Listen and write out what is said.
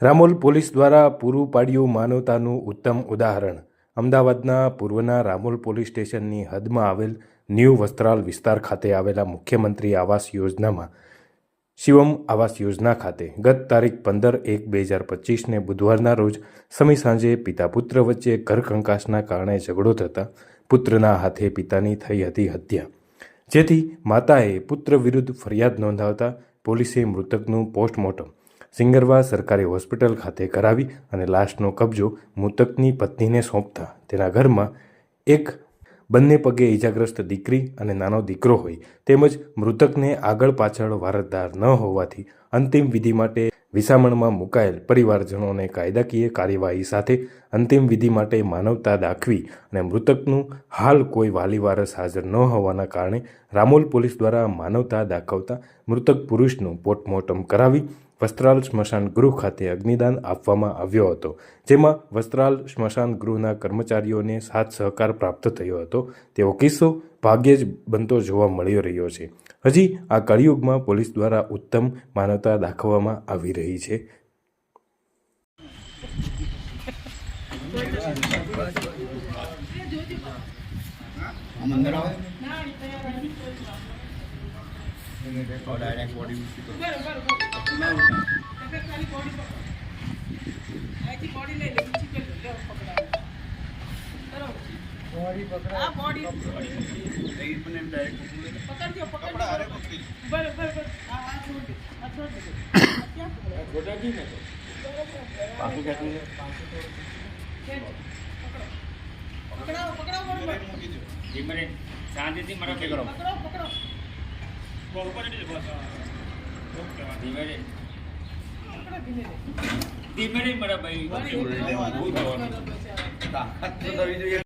Ramol police દ્વારા પૂરું પાડ્યું માનવતાનું ઉત્તમ ઉદાહરણ. અમદાવાદના પૂર્વના રામોલ પોલીસ સ્ટેશનની હદમાં આવેલ ન્યૂ વસ્ત્રાલ વિસ્તાર ખાતે આવેલા મુખ્યમંત્રી આવાસ યોજનામાં, શિવમ આવાસ યોજના ખાતે, ગત તારીખ પંદર એક બે હજાર પચીસને બુધવારના રોજ સમી સાંજે પિતા પુત્ર વચ્ચે ઘર કંકાસના કારણે ઝઘડો થતાં પુત્રના હાથે પિતાની થઈ હતી હત્યા. જેથી માતાએ પુત્ર વિરુદ્ધ ફરિયાદ નોંધાવતા પોલીસે મૃતકનું પોસ્ટમોર્ટમ સિંગરવા સરકારી હોસ્પિટલ ખાતે કરાવી અને લાશનો કબજો મૃતકની પત્નીને સોંપતા. તેના ઘરમાં એક બંને પગે ઇજાગ્રસ્ત દીકરી અને નાનો દીકરો હોય તેમજ મૃતકને આગળ પાછળ વારસદાર ન હોવાથી અંતિમ વિધિ માટે વિસામણમાં મુકાયેલ પરિવારજનોને કાયદાકીય કાર્યવાહી સાથે અંતિમ વિધિ માટે માનવતા દાખવી અને મૃતકનું હાલ કોઈ વાલી વારસ હાજર ન હોવાના કારણે રામોલ પોલીસ દ્વારા માનવતા દાખવતા મૃતક પુરુષનું પોસ્ટમોર્ટમ કરાવી વસ્ત્રાલ સ્મશાન ગૃહ ખાતે અગ્નિદાન આપવામાં આવ્યો હતો, જેમાં વસ્ત્રાલ સ્મશાન ગૃહના કર્મચારીઓને સાથ સહકાર પ્રાપ્ત થયો હતો. તેવો કિસ્સો ભાગ્યે જ બનતો જોવા મળી રહ્યો છે. હજી આ કળિયુગમાં પોલીસ દ્વારા ઉત્તમ માનવતા દાખવવામાં આવી રહી છે. हम अंदर आओ। और डायरेक्ट बॉडी बॉडी पकड़ा बॉडी पकड़ दियो पकड़ बड़े बड़े बड़े हाँ? छोड़ दे छोड़ दे क्या छोड़ दे बाकी कैसे ધીમે શાંતિથી મારા ઓકે કરો. ધીમે રે પકડો ધીમે રે મારા ભાઈ તાકાત તો થવી જોઈએ.